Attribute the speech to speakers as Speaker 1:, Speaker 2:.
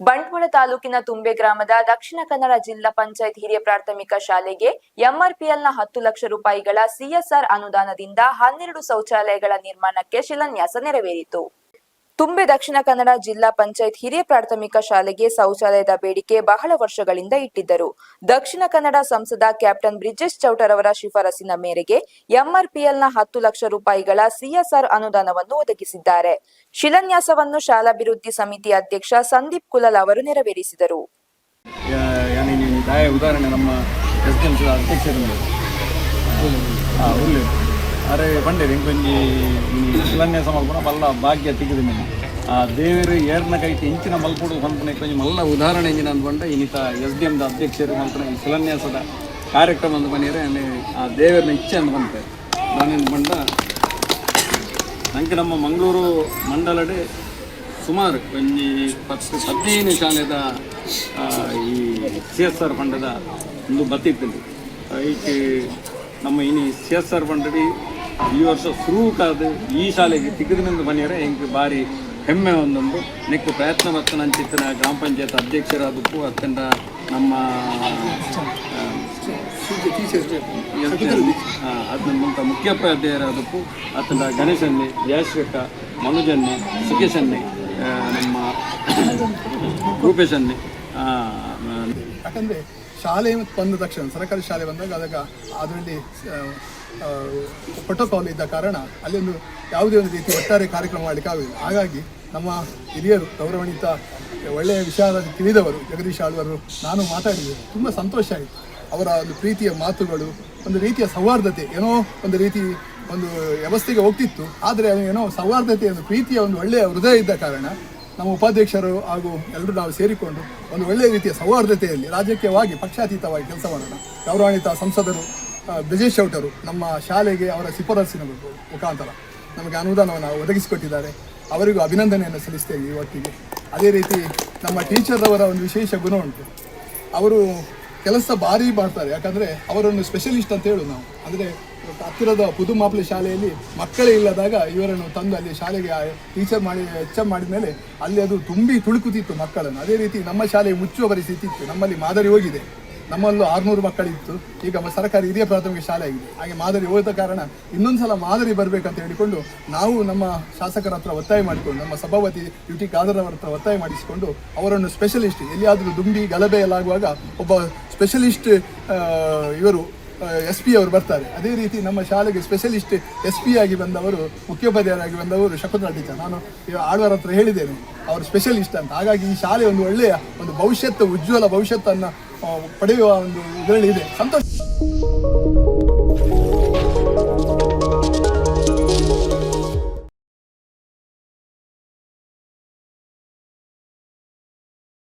Speaker 1: ಬಂಟ್ವಾಳ ತಾಲೂಕಿನ ತುಂಬೆ ಗ್ರಾಮದ ದಕ್ಷಿಣ ಕನ್ನಡ ಜಿಲ್ಲಾ ಪಂಚಾಯತ್ ಹಿರಿಯ ಪ್ರಾಥಮಿಕ ಶಾಲೆಗೆ ಎಂಆರ್ಪಿಎಲ್ನ ಹತ್ತು ಲಕ್ಷ ರೂಪಾಯಿಗಳ ಸಿಎಸ್ಆರ್ ಅನುದಾನದಿಂದ ಹನ್ನೆರಡು ಶೌಚಾಲಯಗಳ ನಿರ್ಮಾಣಕ್ಕೆ ಶಿಲಾನ್ಯಾಸ ನೆರವೇರಿತು. ತುಂಬೆ ದಕ್ಷಿಣ ಕನ್ನಡ ಜಿಲ್ಲಾ ಪಂಚಾಯತ್ ಹಿರಿಯ ಪ್ರಾಥಮಿಕ ಶಾಲೆಗೆ ಶೌಚಾಲಯದ ಬೇಡಿಕೆ ಬಹಳ ವರ್ಷಗಳಿಂದ ಇಟ್ಟಿದ್ದರು. ದಕ್ಷಿಣ ಕನ್ನಡ ಸಂಸದ ಕ್ಯಾಪ್ಟನ್ ಬ್ರಿಜೇಶ್ ಚೌಟರ್ ಅವರ ಶಿಫಾರಸಿನ ಮೇರೆಗೆ ಎಂಆರ್ಪಿಎಲ್ನ ಹತ್ತು ಲಕ್ಷ ರೂಪಾಯಿಗಳ ಸಿಎಸ್ಆರ್ ಅನುದಾನವನ್ನು ಒದಗಿಸಿದ್ದಾರೆ. ಶಿಲಾನ್ಯಾಸವನ್ನು ಶಾಲಾಭಿವೃದ್ಧಿ ಸಮಿತಿ ಅಧ್ಯಕ್ಷ ಸಂದೀಪ್ ಕುಲಲ್ ಅವರು ನೆರವೇರಿಸಿದರು.
Speaker 2: ಉದಾಹರಣೆ ನಮ್ಮ ಅರೆ ಪಂಡೇರಿ ಇಂಕೊಂಜಿ ಈ ಶಿಲಾನ್ಯಾಸ ಮಲ್ಪುನ ಮಲ್ಲ ಭಾಗ್ಯ ತೆಗೆದ ಮೇಲೆ. ಆ ದೇವರು ಏರ್ನ ಕೈತಿ ಇಂಚಿನ ಮಲ್ಪುಡು ಪಂಪನ ಕೊಂಚ ಮಲ್ಲ ಉದಾಹರಣೆ ಇಂಜಿನ ಅಂದ್ಕೊಂಡೆ ಇನ್ನಿತ ಎಸ್ ಡಿ ಎಮ್ದ ಅಧ್ಯಕ್ಷರು ಮಲ್ಪನ ಈ ಶಿಲಾನ್ಯಾಸದ ಕಾರ್ಯಕ್ರಮ ಅಂದ್ ಬಂದಿದ್ರೆ ಆ ದೇವರನ್ನ ಇಚ್ಛೆ ಅಂದ್ ಬಂತೆ ನಾನೇನು ಬಂಡ ನಂಗೆ ನಮ್ಮ ಮಂಗಳೂರು ಮಂಡಲಡೆ ಸುಮಾರು ಒಂಜಿ ಪತ್ತು ಹದಿನೈದು ಶಾಲೆದ ಈ ಸಿ ಎಸ್ ಆರ್ ಫಂಡದ ಒಂದು ಬತ್ತಿತ್ತು. ಈಕೆ ನಮ್ಮ ಇನಿ ಸಿ ಎಸ್ ಆರ್ ಫಂಡಡಿ ಈ ವರ್ಷ ಶುರು ಕಾದು ಈ ಶಾಲೆಗೆ ತಿಕ್ಕಿದ ನಿಂದು ಮನೆಯರೆ ಹೆಂಗೆ ಭಾರಿ ಹೆಮ್ಮೆ ಒಂದೊಂದು. ನೆಕ್ಕು ಪ್ರಯತ್ನ ಮತ್ತು ಅಂಚಿತ್ತಿನ ಗ್ರಾಮ ಪಂಚಾಯತ್ ಅಧ್ಯಕ್ಷರಾದಕ್ಕೂ ಅತ್ಯಂತ ನಮ್ಮ ಅದನ್ನ ಮುಂತ ಮುಖ್ಯೋಪಾಧ್ಯಾಯರಾದಕ್ಕೂ ಅತ್ಯಂತ ಗಣೇಶನ್ನಿ ಯಾಶ್ವಿಕ ಮನುಜನ್ನಿ ಸುಖೇಶನ್ನಿ ನಮ್ಮ ರೂಪೇಶನ್ನೆ
Speaker 3: ಯಾಕಂದರೆ ಶಾಲೆ ಬಂದ ತಕ್ಷಣ, ಸರ್ಕಾರಿ ಶಾಲೆ ಬಂದಾಗ ಅದಕ್ಕೆ ಅದರಲ್ಲಿ ಪ್ರೋಟೋಕಾಲ್ ಇದ್ದ ಕಾರಣ ಅಲ್ಲೊಂದು ಯಾವುದೇ ಒಂದು ರೀತಿ ಒಟ್ಟಾರೆ ಕಾರ್ಯಕ್ರಮ ಮಾಡಲಿಕ್ಕೆ ಆಗಲಿಲ್ಲ ಹಾಗಾಗಿ ನಮ್ಮ ಹಿರಿಯರು, ಗೌರವಾನ್ವಿತ, ಒಳ್ಳೆಯ ವಿಚಾರ ತಿಳಿದವರು, ಜಗದೀಶ್ ಆಳ್ವರು, ನಾನು ಮಾತಾಡಿದೆ ತುಂಬ ಸಂತೋಷ ಆಯಿತು. ಅವರ ಒಂದು ಪ್ರೀತಿಯ ಮಾತುಗಳು, ಒಂದು ರೀತಿಯ ಸೌಹಾರ್ದತೆ, ಏನೋ ಒಂದು ರೀತಿ ಒಂದು ವ್ಯವಸ್ಥೆಗೆ ಹೋಗ್ತಿತ್ತು. ಆದರೆ ಏನೋ ಸೌಹಾರ್ದತೆ ಒಂದು ಪ್ರೀತಿಯ ಒಂದು ಒಳ್ಳೆಯ ಹೃದಯ ಇದ್ದ ಕಾರಣ ನಮ್ಮ ಉಪಾಧ್ಯಕ್ಷರು ಹಾಗೂ ಎಲ್ಲರೂ ನಾವು ಸೇರಿಕೊಂಡು ಒಂದು ಒಳ್ಳೆಯ ರೀತಿಯ ಸೌಹಾರ್ದತೆಯಲ್ಲಿ ರಾಜಕೀಯವಾಗಿ ಪಕ್ಷಾತೀತವಾಗಿ ಕೆಲಸ ಮಾಡೋಣ. ಗೌರವಾನ್ವಿತ ಸಂಸದರು ಬ್ರಿಜೇಶ್ ಶೌಟರು ನಮ್ಮ ಶಾಲೆಗೆ ಅವರ ಶಿಫಾರಸ್ಸಿನ ಮುಖಾಂತರ ನಮಗೆ ಅನುದಾನವನ್ನು ಒದಗಿಸಿಕೊಟ್ಟಿದ್ದಾರೆ. ಅವರಿಗೂ ಅಭಿನಂದನೆಯನ್ನು ಸಲ್ಲಿಸ್ತೇವೆ ಈ ಹೊತ್ತಿಗೆ ಅದೇ ರೀತಿ ನಮ್ಮ ಟೀಚರ್ ಅವರ ಒಂದು ವಿಶೇಷ ಗುಣ ಉಂಟು. ಅವರು ಕೆಲಸ ಭಾರಿ ಮಾಡ್ತಾರೆ. ಯಾಕಂದರೆ ಅವರನ್ನು ಸ್ಪೆಷಲಿಸ್ಟ್ ಅಂತ ಹೇಳು ನಾವು. ಅಂದರೆ ಹತ್ತಿರದ ಪುದು ಶಾಲೆಯಲ್ಲಿ ಮಕ್ಕಳೇ ಇಲ್ಲದಾಗ ಇವರನ್ನು ತಂದು ಅಲ್ಲಿ ಶಾಲೆಗೆ ಟೀಚರ್ ಮಾಡಿ ಎಚ್ ಮಾಡಿದ ಮೇಲೆ ಅಲ್ಲಿ ಅದು ತುಂಬಿ ತುಳುಕುತ್ತಿತ್ತು ಮಕ್ಕಳನ್ನು. ಅದೇ ರೀತಿ ನಮ್ಮ ಶಾಲೆ ಮುಚ್ಚುವ ಪರಿಸ್ಥಿತಿ ಇತ್ತು. ನಮ್ಮಲ್ಲಿ ಮಾದರಿ ಹೋಗಿದೆ. ನಮ್ಮಲ್ಲೂ ಆರುನೂರು ಮಕ್ಕಳಿತ್ತು. ಈಗ ಸರ್ಕಾರಿ ಹಿರಿಯ ಪ್ರಾಥಮಿಕ ಶಾಲೆ ಆಗಿದೆ. ಹಾಗೆ ಮಾದರಿ ಹೋದ ಕಾರಣ ಇನ್ನೊಂದು ಸಲ ಮಾದರಿ ಬರಬೇಕಂತ ಹೇಳಿಕೊಂಡು ನಾವು ನಮ್ಮ ಶಾಸಕರ ಹತ್ರ ಒತ್ತಾಯ ಮಾಡಿಕೊಂಡು, ನಮ್ಮ ಸಭಾಪತಿ ಯು ಟಿ ಖಾದರ್ ಅವರ ಹತ್ರ ಒತ್ತಾಯ ಮಾಡಿಸಿಕೊಂಡು ಅವರನ್ನು ಸ್ಪೆಷಲಿಸ್ಟ್ ಎಲ್ಲಿಯಾದರೂ ದುಂಬಿ ಗಲಭೆ ಎಲ್ಲ ಆಗುವಾಗ ಒಬ್ಬ ಸ್ಪೆಷಲಿಸ್ಟ್ ಇವರು ಎಸ್ ಪಿ ಅವರು ಬರ್ತಾರೆ. ಅದೇ ರೀತಿ ನಮ್ಮ ಶಾಲೆಗೆ ಸ್ಪೆಷಲಿಸ್ಟ್ ಎಸ್ ಪಿ ಆಗಿ ಬಂದವರು, ಮುಖ್ಯೋಪಾಧ್ಯಾಯರಾಗಿ ಬಂದವರು ಶಕುಂತಲಾ ಟೀಚರ್. ನಾನು ಆಳ್ವಾರ ಹತ್ರ ಹೇಳಿದ್ದೇನೆ, ಅವರು ಸ್ಪೆಷಲಿಸ್ಟ್ ಅಂತ. ಹಾಗಾಗಿ ಈ ಶಾಲೆ ಒಂದು ಒಳ್ಳೆಯ ಒಂದು ಭವಿಷ್ಯತ್ತು, ಉಜ್ವಲ ಭವಿಷ್ಯತ್ತನ್ನು ಪಡೆಯುವ ಒಂದು ಇದರಲ್ಲಿ ಇದೆ. ಸಂತೋಷ.